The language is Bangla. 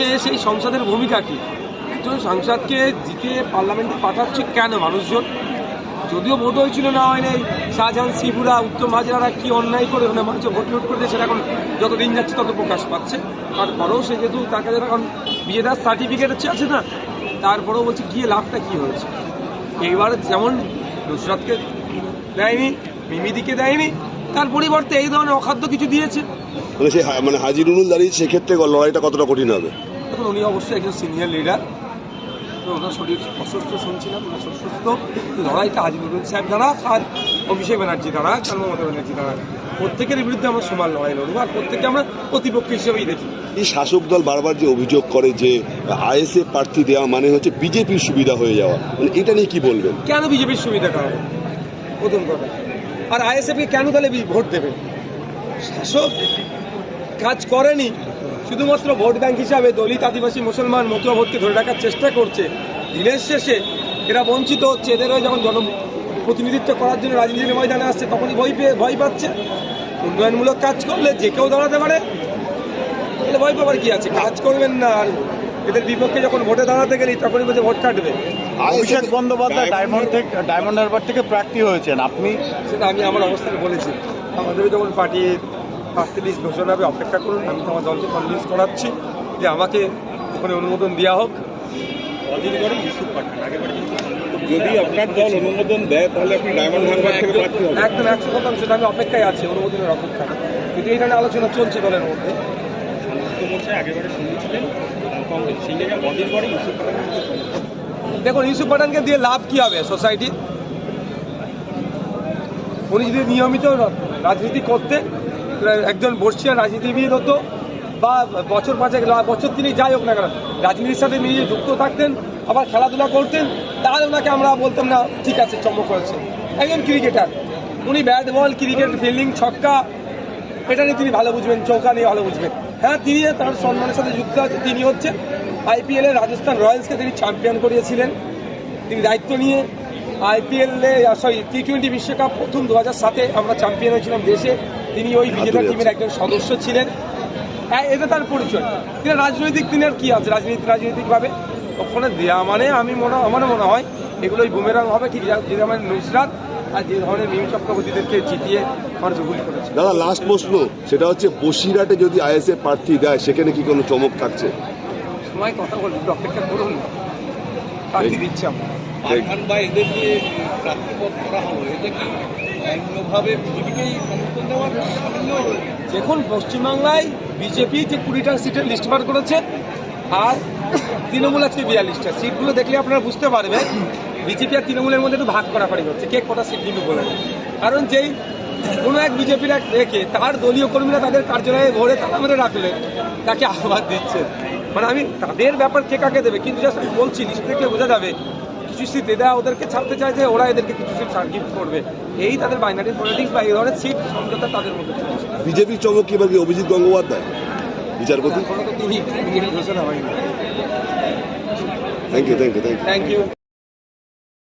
হচ্ছে সেই সংসদের ভূমিকা কি? একজন সাংসদকে জিতে পার্লামেন্টে পাঠাচ্ছে কেন মানুষজন? যদিও ভোট হয়েছিল, না হয় নাই, শাহজাহান শিবুরা উত্তম হাজরারা কি অন্যায় করে ওখানে মানুষ ভোট লুট করে সেটা এখন যত দিন যাচ্ছে তত প্রকাশ পাচ্ছে। তারপরেও সে যেহেতু তার কাছে এখন বিয়েদার সার্টিফিকেট হচ্ছে, আছে না, তারপরেও বলছে গিয়ে লাভটা কি হয়েছে? এইবার যেমন নুসরাতকে দেয়নি, মিমিদিকে দেয়নি, তার পরিবর্তে এই ধরনের অখাদ্য কিছু দিয়েছে। মানে মানে হাজিরুল দাঁড়িয়ে সেক্ষেত্রে লড়াইটা কতটা কঠিন হবে? এখন উনি অবশ্যই একজন সিনিয়র লিডার তো ওনার শরীর অসুস্থ শুনছিলাম ওনার অসুস্থ। লড়াইটা হাজিরুল সাহেব দ্বারা আর অভিষেক ব্যানার্জি দ্বারা আর মমতা ব্যানার্জি দ্বারা প্রত্যেকের বিরুদ্ধে আমরা সমান লড়াই লড়বো আর প্রত্যেককে আমরা প্রতিপক্ষ হিসেবেই দেখি। এই শাসক দল বারবার যে অভিযোগ করে যে আইএসএ প্রার্থী দেওয়া মানে হচ্ছে বিজেপির সুবিধা হয়ে যাওয়া মানে এটা নিয়ে কি বলবেন? কেন বিজেপির সুবিধা করা? প্রথম কথা। আর আইএসএফকে কেন তাহলে ভোট দেবে? শাসক কাজ করেনি শুধুমাত্র ভোট ব্যাংক হিসাবে দলিত আদিবাসী মুসলমান মতুয়া ভোটকে ধরে রাখার চেষ্টা করছে। দিনের শেষে এরা বঞ্চিত হচ্ছে। এদের যখন জন প্রতিনিধিত্ব করার জন্য রাজনীতির ময়দানে আসছে তখনই ভয় পেয়ে ভয় পাচ্ছে। উন্নয়নমূলক কাজ করলে যে কেউ দাঁড়াতে পারে তাহলে ভয় পাবার কি আছে? কাজ করবেন না। আর এদের বিপক্ষে যখন ভোটে দাঁড়াতে গেলি তখনই বলছে ভোট কাটবে। অভিষেক বন্দ্যোপাধ্যায় ডায়মন্ড থেকে ডায়মন্ড হারবার থেকে প্রার্থী হয়েছেন। আপনি সেটা আমি আমার অবস্থানে বলেছি। আমাদেরও যখন পার্টির প্রার্থী লিস্ট ঘোষণা হবে অপেক্ষা করুন আমি তো আমার দলকে কনভিন্স করাচ্ছি যে আমাকে ওখানে অনুমোদন দেওয়া হোক। যদি আপনার দল অনুমোদন দেয় তাহলে আপনি ডায়মন্ড হারবার থেকে প্রার্থী হবেন একদম একশো শতাংশ সেটা আমি অপেক্ষায় আছি অনুমোদনের অপেক্ষা কিন্তু এই ধরনের আলোচনা চলছে দলের মধ্যে। দেখুন ইউসুফ পাঠানকে দিয়ে লাভ কি হবে সোসাইটি উনি যদি নিয়মিত রাজনীতি করতে একজন বর্ষিয়ান রাজনীতিবিদ হতো বা বছর পাঁচেক, লা- বছর তিনি যাই হোক না কেন, রাজনীতির সাথে নিজে যুক্ত থাকতেন, আবার খেলাধুলা করতেন তাহলে ওনাকে আমরা বলতাম, না, ঠিক আছে, চমক হয়েছে একজন ক্রিকেটার, উনি ব্যাট বল, ক্রিকেট, ফিল্ডিং, ছক্কা, এটা নিয়ে তিনি ভালো বুঝবেন, চৌকা নিয়ে ভালো বুঝবেন। হ্যাঁ তিনি তার সম্মানের সাথে যুক্ত আছে, তিনি হচ্ছেন, আইপিএল রাজস্থান রয়্যালসকে তিনি চ্যাম্পিয়ন করিয়েছিলেন। তিনি দায়িত্ব নিয়ে আইপিএল সরি টি টোয়েন্টি বিশ্বকাপ প্রথম দু হাজার সাতে আমরা চ্যাম্পিয়ন হয়েছিলাম দেশে। তিনি ওই বিজেতা টিমের একজন সদস্য ছিলেন। হ্যাঁ এটা তার পরিচয়। তিনি রাজনৈতিক তিনি আর কি আছে? রাজনীতি রাজনৈতিকভাবে? ওখানে দেওয়া মানে আমি মনে আমারও মনে হয় এগুলোই বুমেরাং হবে ঠিক যা- যে ধরনের নুসরাত আর যে ধরনের মিম চক্রবর্তীদেরকে জিতিয়ে মানুষ ভুল করেছে। দাদা লাস্ট প্রশ্ন সেটা হচ্ছে বসিরহাটে যদি আইএসএ প্রার্থী দেয় সেখানে কি কোনো চমক থাকছে? সময় কথা বলব অপেক্ষা করুন। প্রার্থী দিচ্ছি আমরা। আরহান বা এদের করা হলো এটা কি অন্যভাবে বিজেপিকেই সমর্থন দেওয়ার দেখুন, পশ্চিমবাংলায় বিজেপি যে কুড়িটা সিটের লিস্ট বার করেছে, আর তৃণমূল আছে বিয়াল্লিশটা। সিটগুলো দেখলে আপনারা বুঝতে পারবেন, বিজেপি আর তৃণমূলের মধ্যে একটু ভাগ করাকড়ি হচ্ছে। কে কটা সিট নিবে বলে? কারণ যেই কোনো এক বিজেপির এক রেখে তার দলীয় কর্মীরা তাদের কার্যালয়ে ভরে তালা মেরে রাখলেন তাকে আহ্বান দিচ্ছে। মানে আমি তাদের ব্যাপার কে কাকে দেবে? কিন্তু জাস্ট আমি বলছি দেখলে বোঝা যাবে। কিছু সিট এরা ওদেরকে ছাড়তে চায় যে ওরা এদেরকে কিছু সিট গিফট করবে। এই তাদের বাইনারি পলিটিক্স বা এই ধরনের সিট সমঝোতা তাদের মধ্যে বিজেপি বিজেপির চমক কি এবার অভিজিৎ গঙ্গোপাধ্যায়? বিচারপতি? তিনি ঘোষণা হয়নি। Thank you thank you thank you thank you